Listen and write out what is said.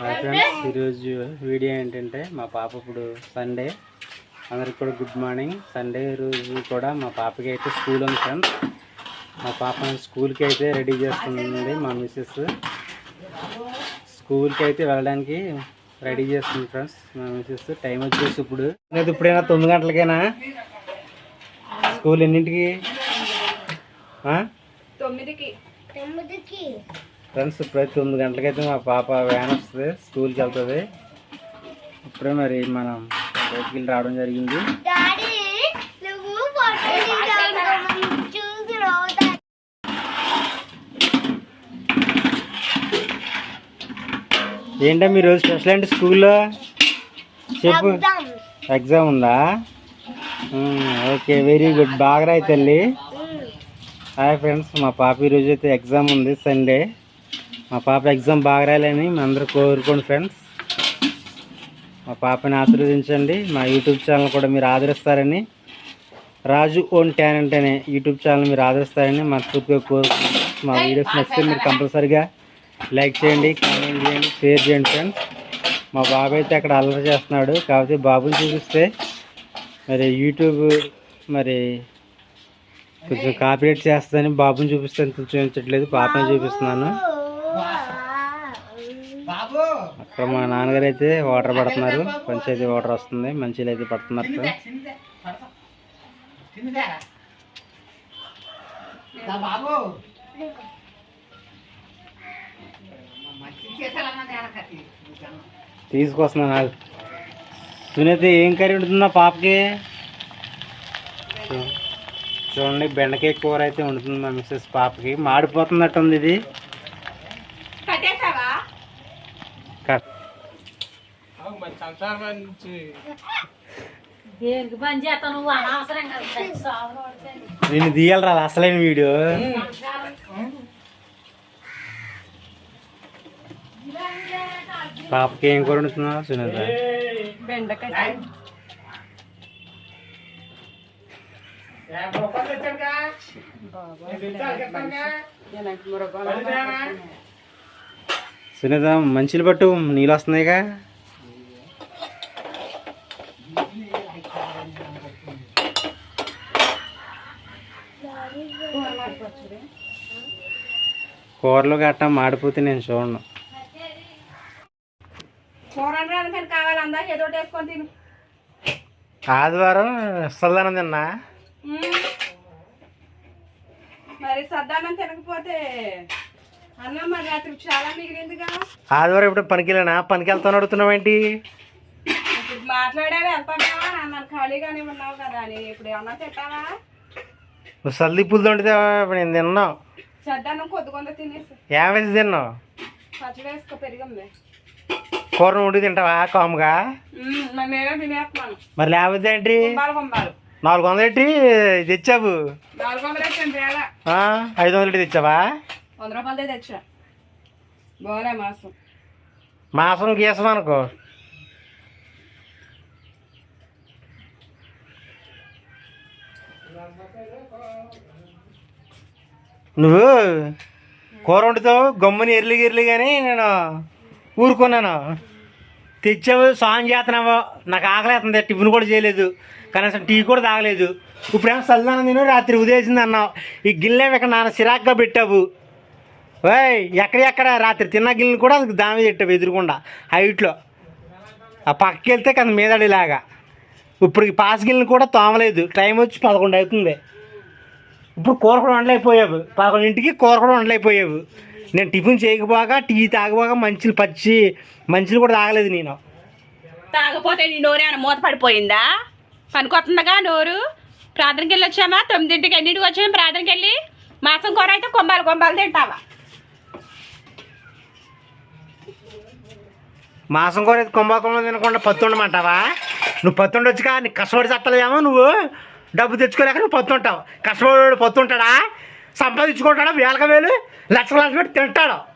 Hi friends. ఈరోజు video ఏంటంటే మా పాప ఇప్పుడు సండే అందరికి కూడా గుడ్ మార్నింగ్ సండే రోజు కూడా మా పాపకి అయితే స్కూల్ ఉంది ఫ్రెండ్స్ మా పాప స్కూల్కి అయితే రెడీ చేస్తుంది మా మిస్సెస్ స్కూల్కి అయితే వెళ్ళడానికి రెడీ చేస్తుంది ఫ్రెండ్స్ మా మిస్సెస్ టైం వచ్చేసి ఇప్పుడు లేదు ఇప్పుడైనా తొమ్మిది గంటలకేనా? స్కూల్ ఎన్నింటికి? ఆ? తొమ్మిదికి. ఫ్రెండ్స్ ఇప్పుడైతే తొమ్మిది గంటలకైతే మా పాప వ్యాన్ వస్తుంది స్కూల్కి వెళ్తుంది. ఇప్పుడే మరి మనం బయటికి వెళ్ళి రావడం జరిగింది. ఏంటో మీరు రోజు స్పెషల్ ఏంటి స్కూల్లో చెప్పు. ఎగ్జామ్ ఉందా? ఓకే వెరీ గుడ్ బాగా రాయి తల్లి. హాయ్ ఫ్రెండ్స్ మా పాప ఈరోజు అయితే ఎగ్జామ్ ఉంది సండే మా పాప ఎగ్జామ్ బాగా రాయాలని మీ అందరూ కోరుకోండి ఫ్రెండ్స్. మా పాపని ఆశీర్వదించండి. మా యూట్యూబ్ ఛానల్ కూడా మీరు ఆదరిస్తారని రాజు ఓన్ టాలెంట్ అనే యూట్యూబ్ ఛానల్ మీరు ఆదరిస్తారని మనస్ఫూర్తిగా కోరుకుంటున్నాం. మా వీడియోస్ నచ్చితే మీరు కంపల్సరిగా లైక్ చేయండి కామెంట్ చేయండి షేర్ చేయండి ఫ్రెండ్స్. మా బాబు అయితే అక్కడ అల్లరి చేస్తున్నాడు. కాకపోతే బాబుని చూపిస్తే మరి యూట్యూబ్ మరి కొంచెం కాపీరేట్ చేస్తుందని బాబుని చూపిస్తాను చూపించట్లేదు. పాపని చూపిస్తున్నాను. అక్కడ మా నాన్నగారు అయితే వాటర్ పడుతున్నారు. పంచాయతీ వాటర్ వస్తుంది. మంచిగా అయితే పడుతున్నారు నాకు సునీత ఏం కర్రీ వండుతుందా పాపకి? చూడండి బెండకాయ కూర అయితే వండుతుంది మా మిస్సెస్ పాపకి. మాడిపోతున్నట్టు ఉంది ఇది. దేనికి పని చేస్తావు నువ్వు అనవసరంగా సాగులో పడితే. నేను తీయాలరా అసలైన వీడియో. పాపకి ఏం కూర వండుతున్నా సునీత బెండకాయ సునీత మంచిలు పట్టు నీళ్ళు వస్తున్నాయిగా. కూరలు గట్ట మాడిపోతే నేను చూడను. ఆదివారం ఇస్తదానం తిన్నా. మరి సద్దానం తినకపోతే అన్నం మరి రాత్రి చాలా మిగిలిందిగా. ఆదివారం ఇప్పుడు పనికి వెళ్ళానా పనికి వెళ్తాను అడుగుతున్నావు ఏంటి? మాట్లాడావా వెళ్తావా అన్నాను ఖాళీగానే ఉన్నావు కదా అని ఇప్పుడు ఏమన్నా తిట్టావా నువ్వు సల్దిప్పులు తొండితే ఇప్పుడు నేను తిన్నావు? సద్దానం కొద్ది కొంత తినేసి. యావేసి తిన్నావు? పచ్చడి వేసుకో పెరిగింది. కూర ఉండి తింటావా కాముగా. మరి నేనే తినేస్తున్నాను. మరి లేకపోతే ఏంటి? కుంభాలు కుంభాలు నాలుగు వందలు పెట్టి తెచ్చావు? నాలుగు వందలు ఎట్టండి వేళ? ఆ, ఐదు వందలు పెట్టి తెచ్చావా? వంద రూపాయలదే తెచ్చా. మాసం. మాసం గీసం అనుకో. నువ్వు కూర వండుతావు గమ్ముని ఎర్లి గిర్లి కానీ నేను ఊరుకున్నాను. తెచ్చావు సాంగ్ చేస్తున్నావు. నాకు ఆకలి అవుతుంది టిఫిన్ కూడా చేయలేదు. కనీసం టీ కూడా తాగలేదు. ఇప్పుడేమో చల్లాను నేను రాత్రి ఉదేసింది అన్నావు. ఈ గిన్నె ఇక్కడ నాన్న సిరాగ్గా పెట్టావు? ఓయ్ ఎక్కడెక్కడ రాత్రి తిన్న గిన్నెలు కూడా దామి పెట్టావు ఎదురుకుండా హైట్లో. ఆ పక్కకి వెళ్తే కదా మీదడిలాగా. ఇప్పుడు ఈ పాస్ గిన్నెలు కూడా తోమలేదు. టైం వచ్చి పదకొండు అవుతుంది. ఇప్పుడు కూర కూడా వండలేకపోయావు. పదకొండింటికి కూర కూడా వండలేకపోయావు. నేను టిఫిన్ చేయకపోగా టీ తాగపోగా మంచులు పచ్చి మంచులు కూడా తాగలేదు నేను. తాగపోతే నీ నోరు ఏమైనా మూత పడిపోయిందా? పనికొస్తుందిగా నోరు. ప్రార్థనకి వెళ్ళి వచ్చామా? తొమ్మిదింటికి ఎన్నింటికి వచ్చాము ప్రార్థనకి వెళ్ళి? మాసం కూర అయితే కొంబాలు కొంబాలు తింటావా? మాసం కూర కుంభకోణం తినకుండా పత్తు ఉండమంటావా నువ్వు పొత్తుండొచ్చుగా నీకు కష్టపడి చట్టలేమో నువ్వు? డబ్బు తెచ్చుకోలేక నువ్వు పొత్తుంటావు. కష్టపడి పొత్తుంటాడా? సంపాదించుకుంటాడా? వేలక వేలు లక్ష లక్ష పెట్టి తింటాడు.